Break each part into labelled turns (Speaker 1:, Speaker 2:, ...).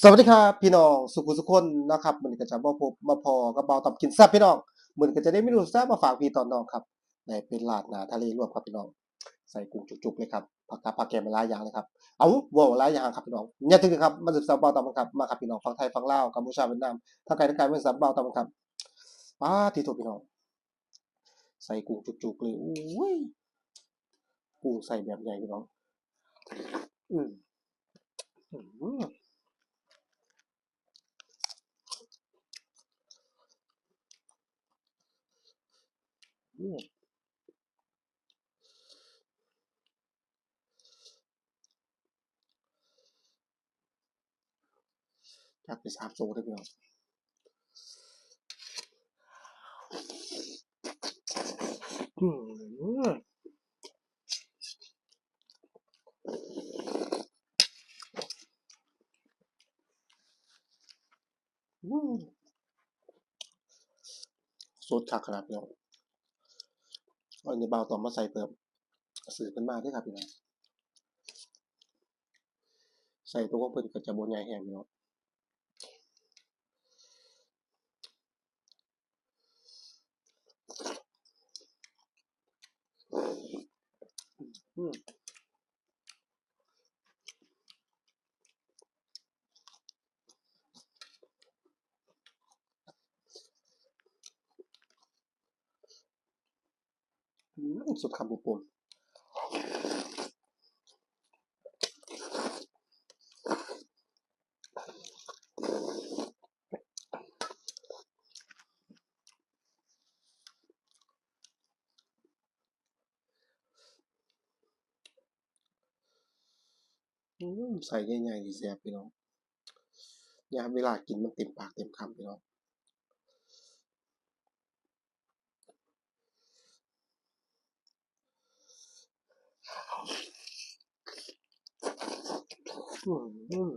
Speaker 1: สวัสดีครับพี่น้องสุขุสุขคนนะครับมันก็จะมาพบมาพอกับเบาตับกินแซ่บพี่น้องมันก็จะได้เมนูแซ่บมาฝากพี่ตอนน้องครับได้เป็นลาดนาทะเลรวมครับพี่น้อง ใส่กุ้งจุกๆเลยครับผักกาดผักแกมมลายยางเลยครับเอาว้าวลายยางครับพี่น้องอย่าถึงครับมาศึกษาเบาตับครับมาครับพี่น้องฟังไทยฟังลาวกัมพูชาเวียดนามทางไกลทางไกลเป็นสับเบาตับครับป้าที่ถูกพี่น้อง ใส่กุ้งจุกๆเลยอุ้ยกุ้งใส่แบบใหญ่พี่น้องอืมอืม จัดไปสามโซ่เลยพี่น้องอืมอืมสดคักขนาดพี่น้อง อันนี้เบาต่อมาใส่เพิ่มสื่อเป็นมากด้วยครับพี่น้องใส่ตัวเพิ่นก็จะบนใหญ่แห้งพี่น้องอืมอืม สุดคำบุปผลอืมใส่ใหญ่ๆดีแซ่บพี่น้องยามเวลากินมันเต็มปากเต็มคำพี่น้อง อืม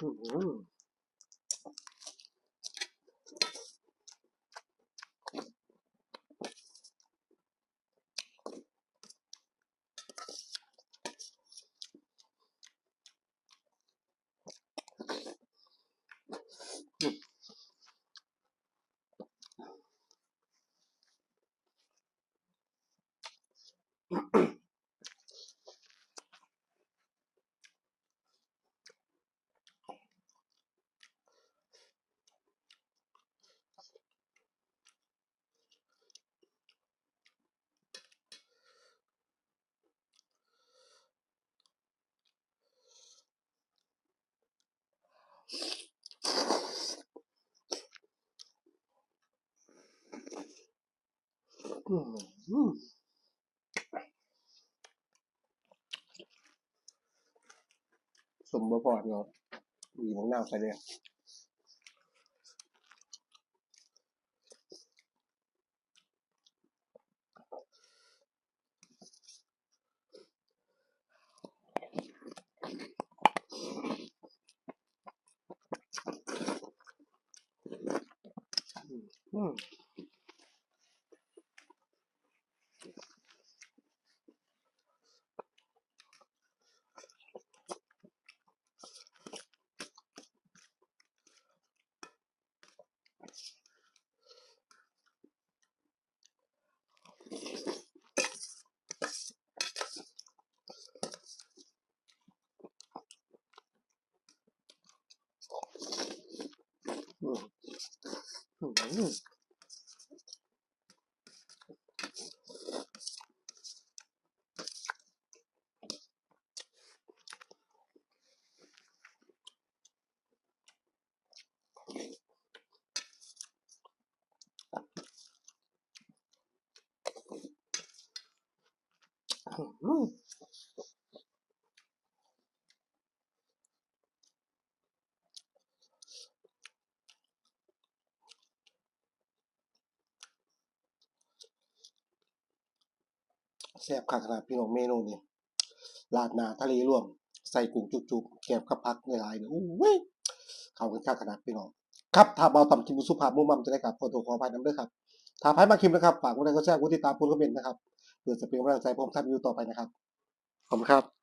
Speaker 1: อืม สมบูรณ์เนาะมีมะนาวใส่เลย อืมอืมอืม แซ่บคักขนาดพี่น้องเมนูนี้ราดหน้าทะเลรวม ใส่กุ้งจุกๆแกบกับพักในลายเนี่ยโอ้ยเข้ากันข้าขนาดพี่น้องครับถ้าเบาต่ำกินบุสุภาพมุ่งมั่นจะได้กลับขอตัวขออภัยน้ำด้วยครับถ้าพายมาคิมนะครับฝากกดไลค์กดแชร์กดติดตามกดคอมเมนต์นะครับเพื่อจะเป็นกำลังใจผมทำอยู่ต่อไปนะครับขอบคุณครับ